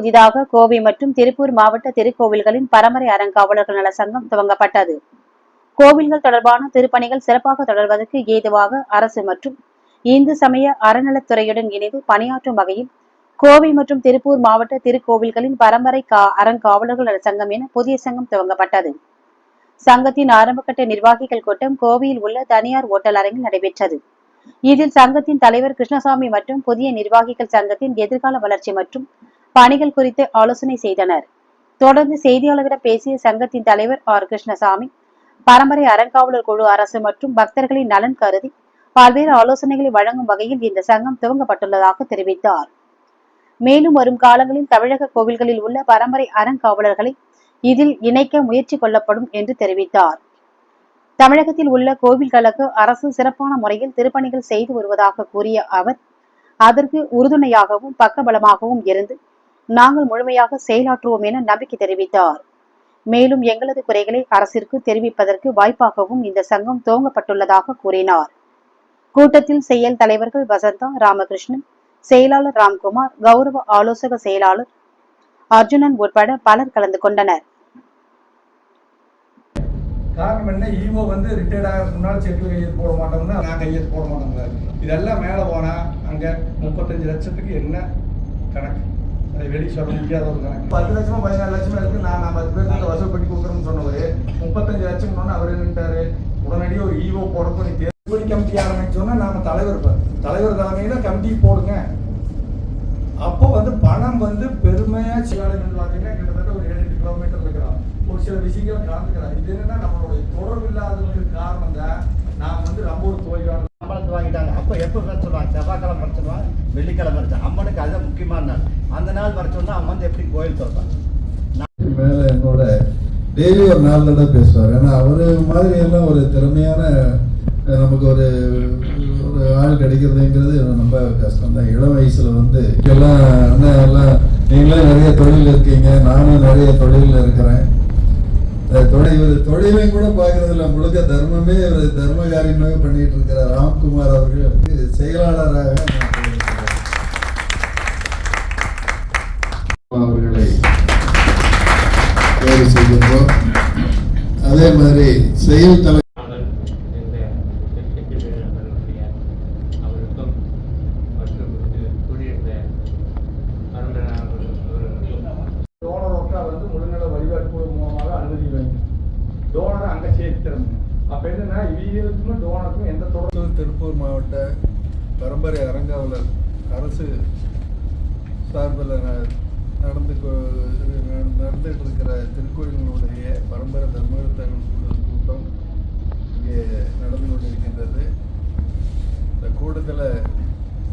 புதிதாக கோவை மற்றும் திருப்பூர் மாவட்ட திருக்கோவில்களின் பரம்பரை அறங்காவலர்கள் நல சங்கம் துவங்கப்பட்டது. கோவில்கள் தொடர்பான திருப்பணிகள் சிறப்பாக தொடர்வதற்கு ஏதுவாக அரசு மற்றும் இந்து சமய அறநலத்துறையுடன் இணைந்து பணியாற்றும் வகையில் கோவை மற்றும் திருப்பூர் மாவட்ட திருக்கோவில்களின் பரம்பரை கா அறங்காவலர்கள் நல சங்கம் என புதிய சங்கம் துவங்கப்பட்டது. சங்கத்தின் ஆரம்பகட்ட நிர்வாகிகள் கூட்டம் கோவையில் உள்ள தனியார் ஓட்டல் அரங்கில் நடைபெற்றது. இதில் சங்கத்தின் தலைவர் கிருஷ்ணசாமி மற்றும் புதிய நிர்வாகிகள் சங்கத்தின் எதிர்கால வளர்ச்சி மற்றும் பணிகள் குறித்து ஆலோசனை செய்தனர். தொடர்ந்து செய்தியாளர்களிடம் பேசிய சங்கத்தின் தலைவர் ஆர். கிருஷ்ணசாமி பரம்பரை அறங்காவலர் குழு அரசு மற்றும் பக்தர்களின் நலன் கருதி பல்வேறு ஆலோசனைகளை வழங்கும் வகையில் இந்த சங்கம் துவங்கப்பட்டுள்ளதாக தெரிவித்தார். மேலும் வரும் காலங்களில் தமிழக கோவில்களில் உள்ள பரம்பரை அறங்காவலர்களை இதில் இணைக்க முயற்சி கொள்ளப்படும் என்று தெரிவித்தார். தமிழகத்தில் உள்ள கோவில்களுக்கு அரசு சிறப்பான முறையில் திருப்பணிகள் செய்து வருவதாக கூறிய அவர் அதற்கு உறுதுணையாகவும் பக்கபலமாகவும் இருந்து நாங்கள் முழுமையாக செயலாற்றுவோம் என நம்பிக்கை தெரிவித்தார். மேலும் எங்களது குறைகளை அரசிற்கு தெரிவிப்பதற்கு வாய்ப்பாகவும் இந்த சங்கம் துவங்கப்பட்டுள்ளதாக கூறினார். கூட்டத்தில் செயல் தலைவர்கள் வசந்தா ராமகிருஷ்ணன் செயலாளர் ராம்குமார் கௌரவ ஆலோசக செயலாளர் அர்ஜுனன் உட்பட பலர் கலந்து கொண்டனர். காரணம் என்ன? ஈவோ வந்து ரிட்டையர்ட் ஆகிறதுக்கு முன்னால் செக்கில் கையெழுத்து போட மாட்டோம்னா நான் கையெழுத்து போட மாட்டோங்க இதெல்லாம் மேலே போனால் அங்கே முப்பத்தஞ்சு லட்சத்துக்கு என்ன கணக்கு? அதை வெளியே சொல்ல முடியாத ஒரு கணக்கு. பத்து லட்சமா பதினாலு லட்சமா இருக்கு நான் நான் பத்து பேருக்கு வசூல் பண்ணி கொடுக்குறேன்னு சொன்னவர் முப்பத்தஞ்சு லட்சம் அவர் என்னட்டாரு உடனடியே ஒரு ஈவோ போடப்போ நீ தேர்தல் கமிட்டி ஆரம்பிச்சோன்னா நாம தலைவர் தலைவர் தலைமையில கமிட்டி போடுங்க. அப்போ வந்து பணம் வந்து பெருமையா சிலாடுகள் பார்த்தீங்கன்னா கிட்டத்தட்ட ஒரு ஏழு கிலோமீட்டர் இருக்கிறான் ஒரு சில விஷயங்கள் கலந்துக்கிறான் இது என்னன்னா நம்மளுடைய தொடர்பு இல்லாததுக்கு காரணம் தான் நான் வந்து ரொம்ப ஒரு தோய்வான சம்பளத்தை வாங்கிட்டாங்க. அப்போ எப்போ வர சொல்லுவாங்க? செவ்வாய்க்கிழமை வர சொல்லுவாங்க வெள்ளிக்கிழமை வரைச்சா அம்மனுக்கு அதுதான் முக்கியமான நாள். அந்த நாள் வர சொன்னால் அவன் வந்து எப்படி கோயில் திறப்பாங்க? மேலே என்னோட டெய்லி ஒரு நாலு தடவை பேசுவார். ஏன்னா அவர் மாதிரி எல்லாம் ஒரு திறமையான நமக்கு ஒரு ஒரு ஆள் கிடைக்கிறதுங்கிறது ரொம்ப கஷ்டம் தான். இளம் வயசில் வந்து எல்லாம் அண்ணன் எல்லாம் நீங்களும் நிறைய தொழில் இருக்கீங்க நானும் நிறைய தொழிலில் இருக்கிறேன். தொழில் இவர் தொழிலையும் கூட பார்க்கறது இல்லை முழுக்க தர்மமே இவர் தர்ம காரியமாக பண்ணிட்டு இருக்கிற ராம்குமார் அவர்கள் செயலாளராக அவர்களை தேர்வு செய்கின்றோம். அதே மாதிரி செயல் தலை வந்து முழுநல வழிபாட்டு குழு மூலமாக அனுமதி வேணும் டோனரை அங்கே சேர்த்துறோம் அப்போ என்னென்னா இவங்களுக்கும் டோனருக்கும் எந்த தொடர்பு திருப்பூர் மாவட்ட பரம்பரை அரங்காவலர் அரசு சார்பில் ந- நடந்து கொ- ந- நடந்துட்டு இருக்கிற திருக்கோயில்களுடைய பரம்பரை தர்மகர்த்தர்கள் கூட்டம் இங்கே நடந்து கொண்டிருக்கின்றது. இந்த கூட்டத்தில்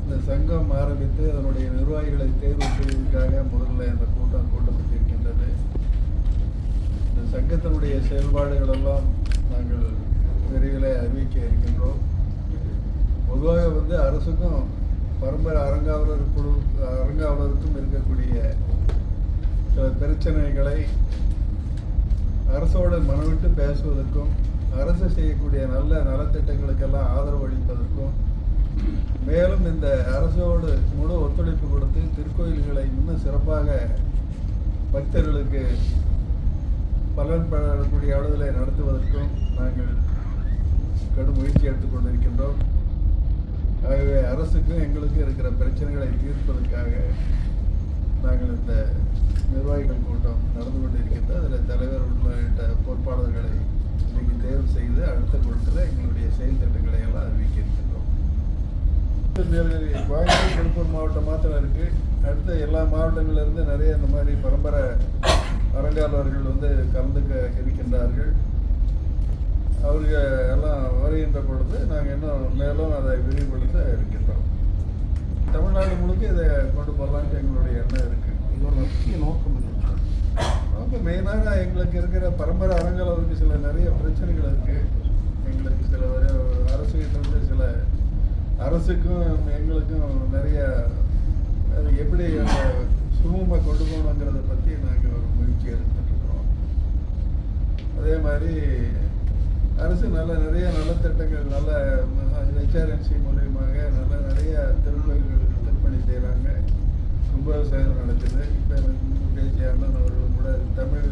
இந்த சங்கம் ஆரம்பித்து அதனுடைய நிர்வாகிகளை தேர்வு செய்வதற்காக முதல்ல இந்த கூட்டம் கூட்டப்பட்டிருக்கு சங்கத்தினுடைய செயல்பாடுகள் எல்லாம் நாங்கள் விரைவில் அறிவிக்க இருக்கின்றோம். பொதுவாக வந்து அரசுக்கும் பரம்பரை அரங்காவலர் குழு அரங்காவலருக்கும் இருக்கக்கூடிய சில பிரச்சனைகளை அரசோடு மனவிட்டு பேசுவதற்கும் அரசு செய்யக்கூடிய நல்ல நலத்திட்டங்களுக்கெல்லாம் ஆதரவு அளிப்பதற்கும் மேலும் இந்த அரசோடு முழு ஒத்துழைப்பு கொடுத்து திருக்கோயில்களை இன்னும் சிறப்பாக பக்தர்களுக்கு பலன் பெறக்கூடிய நடத்துவதற்கும் நாங்கள் கடும் முயற்சி எடுத்துக்கொண்டிருக்கின்றோம் ஆகவே அரசுக்கும் எங்களுக்கும் இருக்கிற பிரச்சனைகளை தீர்ப்பதற்காக நாங்கள் இந்த நிர்வாகிகள் கூட்டம் நடந்து கொண்டிருக்கின்றது. அதில் தலைவர் உள்ளிட்ட பொறுப்பாளர்களை நீங்கள் தேர்வு செய்து அடுத்த கூட்டத்தில் எங்களுடைய செயல் திட்டங்களை எல்லாம் அறிவிக்க இருக்கின்றோம். கோயம்புத்தூர் திருப்பூர் மாவட்டம் மாத்திரம் இருக்குது அடுத்த எல்லா மாவட்டங்கள்லேருந்து நிறைய இந்த மாதிரி பரம்பரை அறங்காவலர்கள் வந்து கலந்துக்க இருக்கின்றார்கள் அவர்கள் எல்லாம் வருகின்ற பொழுது நாங்கள் இன்னும் மேலும் அதை விரிவுபடுத்த இருக்கின்றோம். தமிழ்நாடு முழுக்க இதை கொண்டு போகலான்ட்டு எங்களுடைய எண்ணம் இருக்கு. இதோட முக்கிய நோக்கம் நமக்கு மெயினாக எங்களுக்கு இருக்கிற பரம்பரை அறங்காவலருக்கு சில நிறைய பிரச்சனைகள் இருக்கு. எங்களுக்கு சில அரசு இருந்து சில அரசுக்கும் எங்களுக்கும் நிறைய அது எப்படி அந்த சுமூகமாக கொண்டு போகணுங்கிறத பற்றி நாங்கள் ஒரு அதே மாதிரி அரசு நல்ல நிறைய நல்ல திட்டங்கள் நல்ல ஹெச்ஆர்என்சி மூலியமாக நல்ல நிறைய திருக்கோயில்களுக்கு விற்பனை செய்கிறாங்க கும்பாபிஷேகம் நடக்குது. இப்போ எனக்கு பேசிய அண்ணன் அவர்கள் கூட தமிழ்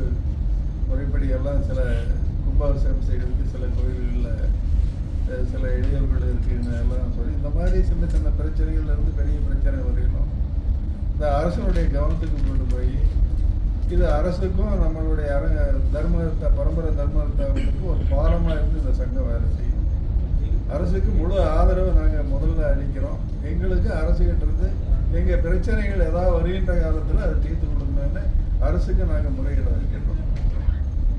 முறைப்படி எல்லாம் சில கும்பாபிஷேகம் செய்கிறதுக்கு சில கோயில்களில் சில இடையூறுகள் இருக்குன்னு எல்லாம் சொல்லி இந்த மாதிரி சின்ன சின்ன பிரச்சனைகள்லேருந்து பெரிய பிரச்சனை வரையணும் இந்த அரசனுடைய கவனத்துக்கு கொண்டு போய் இது அரசுக்கும் நம்மளுடைய அர தர்மத்தை பரம்பரை தர்மத்துக்கும் ஒரு பாலமாக இருந்து இந்த சங்கம் வேலை செய்யும் அரசுக்கு முழு ஆதரவு நாங்கள் முதல்ல அளிக்கிறோம். எங்களுக்கு அரசுகிட்ட இருந்து எங்கள் பிரச்சனைகள் ஏதாவது வருகின்ற காலத்தில் அதை தீர்த்து கொடுக்கணும்னு அரசுக்கு நாங்கள் முறையிட வைக்கின்றோம்.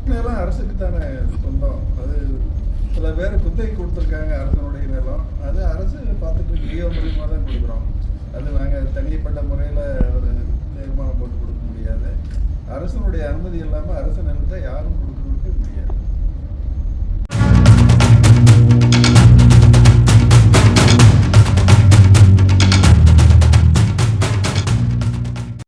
நிலம் அரசுக்கு தானே சொந்தம். அது சில பேர் குத்தகை கொடுத்துருக்காங்க அரசனுடைய நிலம். அது அரசு பார்த்துட்டு ஜியோ மூலியமாக தான் கொடுக்குறோம். அது நாங்கள் தனிப்பட்ட முறையில் ஒரு தீர்மானம் போட்டு கொடுக்க முடியாது. அரசனுடைய அனுமதி இல்லாமல் அரசு நிலத்தை யாரும் கொடுக்கறதுக்கு முடியாது.